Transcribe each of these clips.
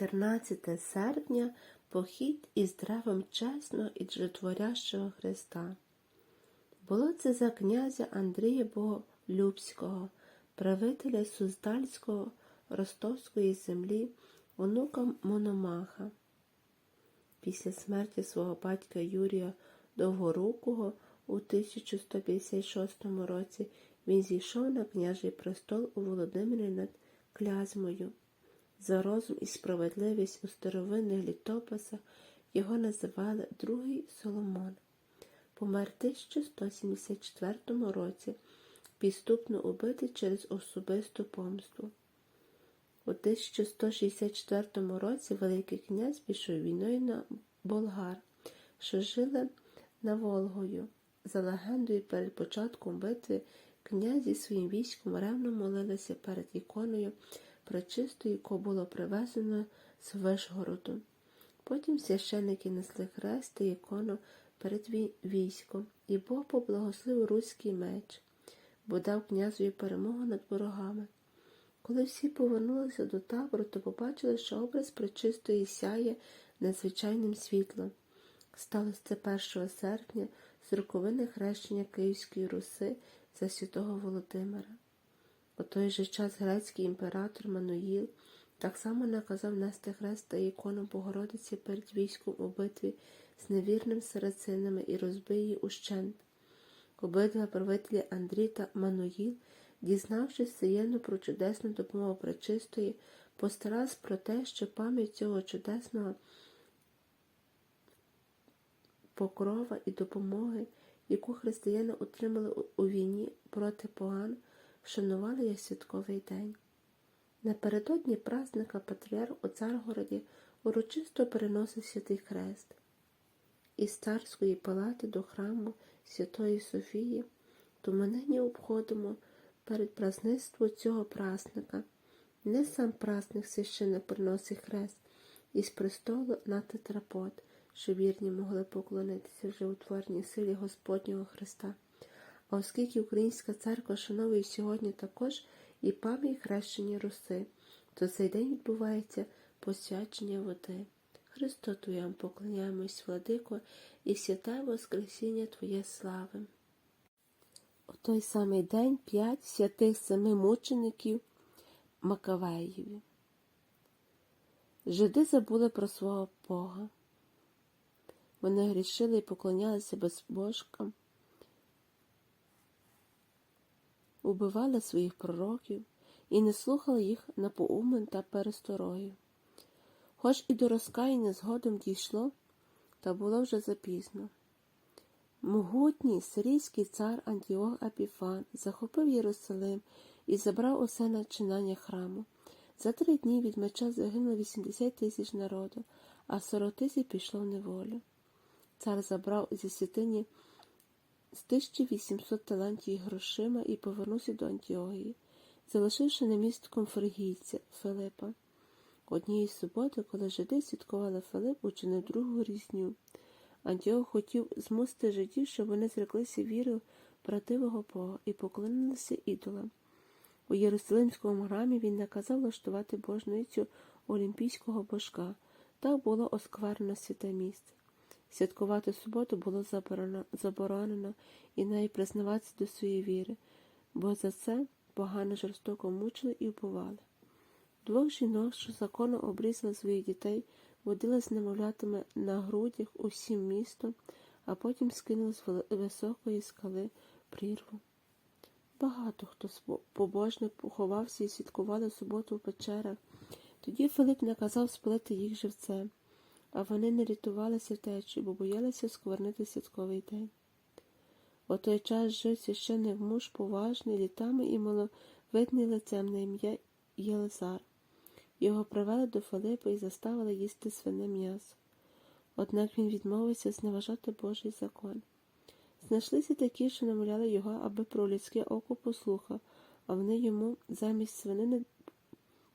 14 серпня похід із древом чесного і житворящого Христа. Було це за князя Андрія Боголюбського, правителя Суздальського Ростовської землі, онука Мономаха. Після смерті свого батька Юрія Довгорукого у 1156 році він зійшов на княжий престол у Володимирі над Клязьмою. За розум і справедливість у старовинних літописах його називали Другий Соломон. Помер 1174 році, підступно убитий через особисту помсту. У 1164 році Великий князь пішов війною на болгар, що жили на Волгою. За легендою, перед початком битви князь зі своїм військом ревно молилися перед іконою пречистою, яку було привезено з Вишгороду. Потім священники несли хрест та ікону перед військом, і Бог поблагословив руський меч, бо дав князеві перемогу над ворогами. Коли всі повернулися до табору, то побачили, що образ пречистої сяє надзвичайним світлом. Сталося це 1 серпня з роковини хрещення Київської Руси за святого Володимира. У той же час грецький імператор Мануїл так само наказав нести хрест та ікону Богородиці перед військом у битві з невірним сарацинами і розбив її ущент. Обидва правителі Андрій та Мануїл, дізнавшись таємно про чудесну допомогу пречистої, постарались про те, що пам'ять цього чудесного покрова і допомоги, яку християни отримали у війні проти поган, вшанували як святковий день. Напередодні праздника Патріарх у Царгороді урочисто переносив святий хрест. Із царської палати до храму Святої Софії, нині обходимо перед праздництвом цього праздника. Не сам праздник священно приносить хрест із престолу на тетрапот, що вірні могли поклонитися вже у творній силі Господнього Христа. Оскільки Українська церква шановує сьогодні також і пам'ять хрещення Руси, то цей день відбувається посвячення води. Христо Твоям поклоняємось, владико, і святай Воскресіння Твоє слави. У той самий день п'ять святих семи мучеників Макавеєві. Жиди забули про свого Бога. Вони грішили і поклонялися безбожкам, убивали своїх пророків і не слухали їх на поумен та пересторогів. Хоч і до розкаяння згодом дійшло, та було вже запізно. Могутній сирійський цар Антіох Апіфан захопив Єрусалим і забрав усе начинання храму. За три дні від меча загинуло 80 тисяч народу, а 40 тисяч пішло в неволю. Цар забрав зі святині з 1800 талантів грошима і повернувся до Антіогії, залишивши намістком фригійця Филипа. Однієї суботи, коли жиди святкували Филип, учинив другу різню. Антіох хотів змусити жидів, щоб вони зреклися віри правдивого Бога і поклонилися ідолам. У Єрусалимському храмі він наказав влаштувати божницю олімпійського божка. Так було осквернено святе місце. Святкувати суботу було заборонено і навіть признаватися до своєї віри, бо за це погано жорстоко мучили і вбивали. Двох жінок, що законно обрізали своїх дітей, водили з немовлятами на грудях усім містом, а потім скинули з високої скали прірву. Багато хто побожно поховався і святкували суботу в печерах. Тоді Филип наказав спалити їх живцем, а вони не рятувалися втечі, бо боялися сквернити святковий день. У той час жив священник муж поважний, літами і маловидний лицем на ім'я Єлизар. Його привели до Филипа і заставили їсти свине м'ясо. Однак він відмовився зневажати Божий закон. Знайшлися такі, що намовляли його, аби про людське око послухав, а вони йому замість свинини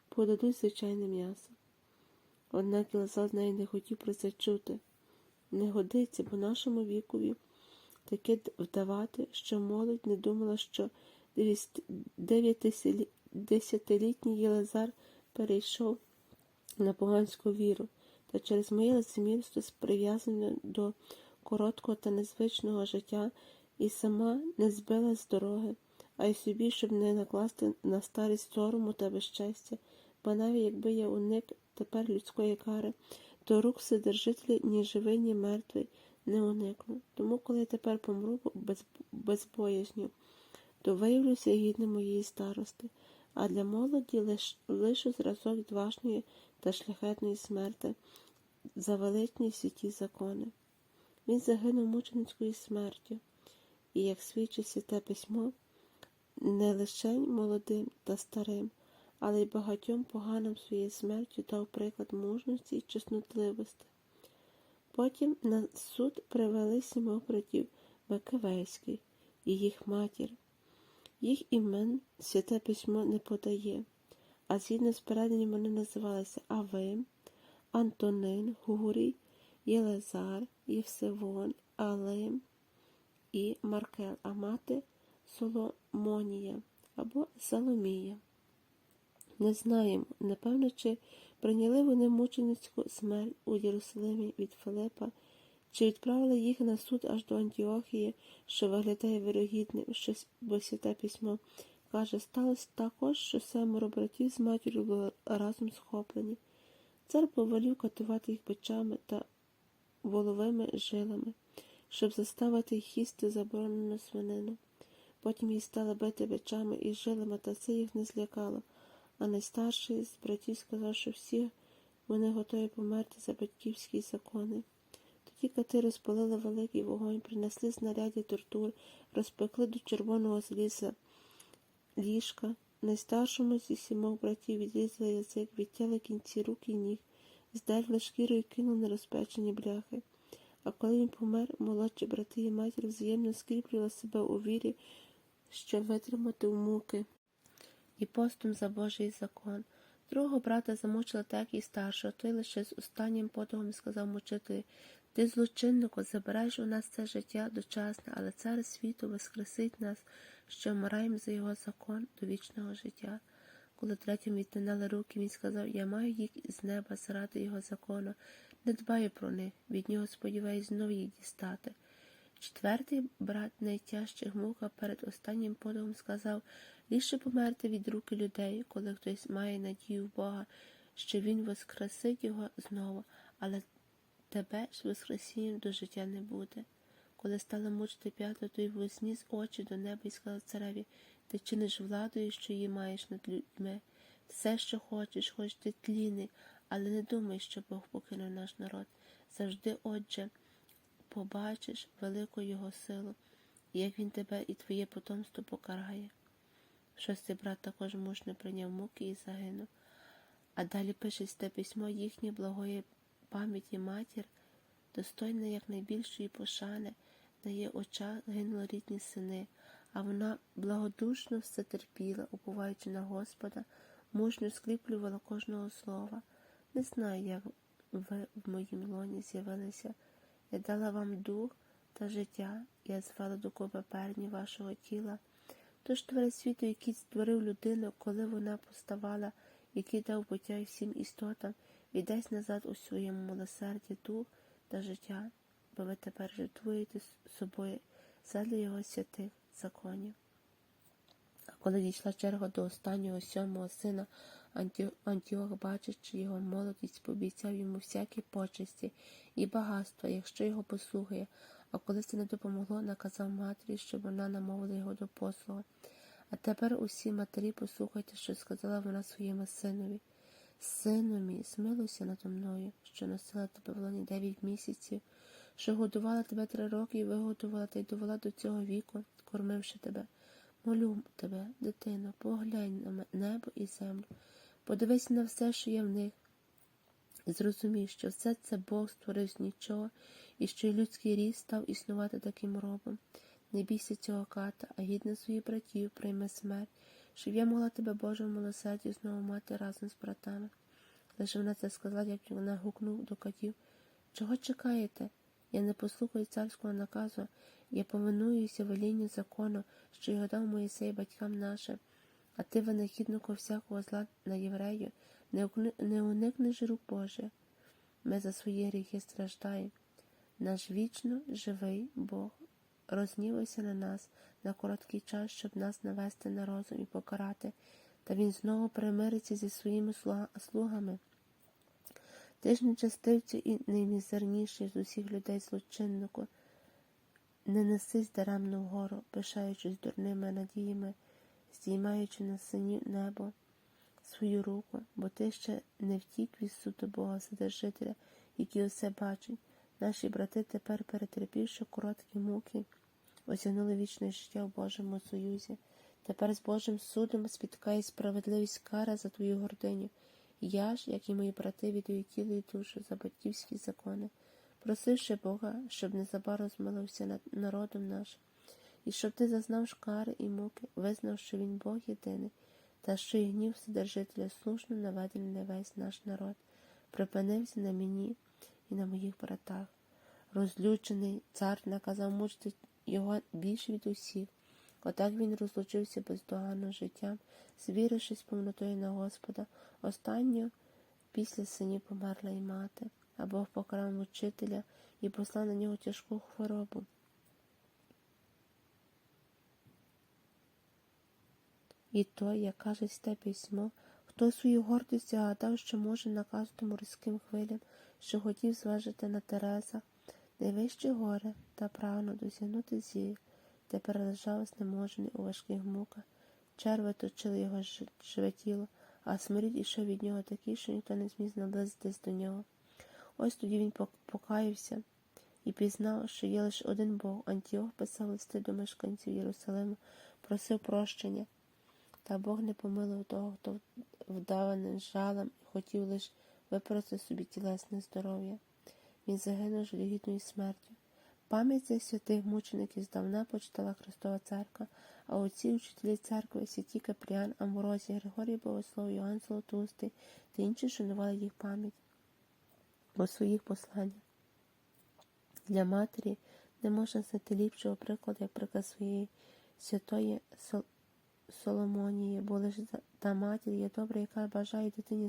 подадуть звичайне м'ясо. Однак Єлизар неї не хотів про це чути. Не годиться, бо нашому вікові таке вдавати, що молодь не думала, що десятилітній Єлизар перейшов на поганську віру, та через моє лицемірство прив'язане до короткого та незвичного життя і сама не збилась з дороги, а й собі, щоб не накласти на старість сорому та безчестя, бо навіть якби я уник тепер людської кари, то рук вседержителі ні живий, ні мертвий не уникну. Тому, коли я тепер помру без, без боязню, то виявлюся гідним моєї старости, а для молоді лиш, лише зразок відважної та шляхетної смерти за величні святі закони. Він загинув мученицькою смертю, і, як свідчить святе письмо, не лише молодим та старим, але й багатьом поганим своєю смертю дав приклад мужності і чеснотливості. Потім на суд привели сімох братів Макевейських і їх матір. Їх імен святе письмо не подає, а згідно з переданням вони називалися Авим, Антонин, Гурій, Єлезар, Євсевон, Алим і Маркел, а мати Соломонія або Соломія. Не знаємо, напевно, чи прийняли вони мученицьку смерть у Єрусалимі від Филипа, чи відправили їх на суд аж до Антіохії, що виглядає вирогідним, що бо святе письмо каже, сталося також, що семеро братів з матір'ю були разом схоплені. Цар повелів катувати їх бичами та воловими жилами, щоб заставити їх їсти заборонену свинину. Потім їх стали бити бичами і жилами, та це їх не злякало. А найстарший з братів сказав, що всі вони готові померти за батьківські закони. Тоді кати розпалили великий вогонь, принесли знаряддя тортур, розпекли до червоного заліза ліжка. Найстаршому зі сімох братів відрізали язик, відтяли кінці рук і ніг, здерли шкіру і кинули на розпечені бляхи. А коли він помер, молодші брати і матір взаємно скріплювали себе у вірі, що витримати в муки і постом за Божий закон. Другого брата замучила так і старшого, той лише з останнім подогом сказав мучителю, ти, злочиннику, забираєш у нас це життя дочасне, але цар світу воскресить нас, що вмираємо за його закон до вічного життя. Коли третьому відтинали руки, він сказав, я маю їх з неба заради його закону, не дбаю про них, від нього сподіваюсь знов їх дістати. Четвертий брат найтяжчих мука перед останнім подогом сказав ліпше померти від руки людей, коли хтось має надію в Бога, що він воскресить його знову, але тебе ж воскресінням до життя не буде. Коли стали мучити п'ятого, той возніс очі до неба і сказав цареві, ти чиниш владою, що її маєш над людьми. Все, що хочеш, хоч ти тліний, але не думай, що Бог покинув наш народ. Завжди, отже, побачиш велику його силу, як він тебе і твоє потомство покарає. Шостий брат також мужньо прийняв муки і загинув. А далі пише те письмо їхнє благої пам'яті матір, достойне якнайбільшої пошани, на її очах гинули рідні сини, а вона благодушно все терпіла, уповаючи на Господа, мужньо скріплювала кожного слова. Не знаю, як ви в моїм лоні з'явилися. Я дала вам дух та життя, я звела до купи перні вашого тіла. Тож творець світу, який створив людину, коли вона поставала, який дав буття всім істотам, віддасть назад у своєму милосерді дух та життя, бо ви тепер жертвуєте собою задля його святих законів. А коли дійшла черга до останнього сьомого сина, Антіох, бачачи його молодість, пообіцяв йому всякі почесті і багатства, якщо його послухає, а коли це не допомогло, наказав матері, щоб вона намовила його до послуги. А тепер усі матері послухайте, що сказала вона своєму синові. Сину мій, змилуйся надо мною, що носила тебе в лоні дев'ять місяців, що годувала тебе три роки і виготувала та й довела до цього віку, кормивши тебе. Молю тебе, дитино, поглянь на небо і землю, подивись на все, що є в них. Зрозумій, що все це Бог створив з нічого, і що людський рід став існувати таким робом. Не бійся цього ката, а гідно своїх братів прийме смерть, щоб я могла тебе Божому милосерді знову мати разом з братами. Лише вона це сказала, як вона гукнув до катів. Чого чекаєте? Я не послухаю царського наказу, я повинуюся велінню закону, що його дав Моїсей батькам нашим. А ти, винахіднику всякого зла на єврею, не уникнеш рук Божих. Ми за свої гріхи страждаємо. Наш вічно живий Бог рознівався на нас на короткий час, щоб нас навести на розум і покарати, та він знову примириться зі своїми слугами. Ти ж нечестивцю і наймізерніший з усіх людей злочиннику, не несись даремно вгору, пишаючись дурними надіями, здіймаючи на синю небо свою руку, бо ти ще не втік від суду Бога Вседержителя, який усе бачить. Наші брати тепер, перетерпівши короткі муки, осягнули вічне життя в Божому Союзі. Тепер з Божим судом спіткає справедливість кара за твою гординю. Я ж, як і мої брати, віддаю тіло і душу за батьківські закони, просивши Бога, щоб незабаром змилився над народом нашим, і щоб ти зазнав шкари і муки, визнав, що він Бог єдиний, та що і гнів Вседержителя слушно наведений на весь наш народ, припинився на мені і на моїх братах. Розлючений цар наказав мучити його більше від усіх. Отак він розлучився бездоганно життям, звірившись повнотою на Господа. Останньо після синів померла й мати, а Бог покарав мучителя і послав на нього тяжку хворобу. І той, як каже те письмо, хто свою гордість загадав, що може наказати морським хвилям, що хотів зважити на Терезах, найвище горе та прагнув досягнути зір, тепер лежав знеможений у важких муках. Черви точили його живе тіло, а смирід ішов від нього такий, що ніхто не зміг наблизитись до нього. Ось тоді він пок- покаявся і пізнав, що є лише один Бог. Антіох писав листи до мешканців Єрусалиму, просив прощення. Та Бог не помилував того, хто вдаваним жалем хотів лише випросити собі тілесне здоров'я. Він загинув жалюгідною смертю. Пам'ять цих святих мучеників здавна почитала Христова Церква, а отці учителі церкви, святі Капріан, Аморозій, Григорій Богослов, Йоанн Золотустий та інші шанували їх пам'ять у своїх посланнях. Для матері не можна знайти ліпшого прикладу, як приклад своєї святої Соломонії, бо лише та матір є добра, яка бажає дитині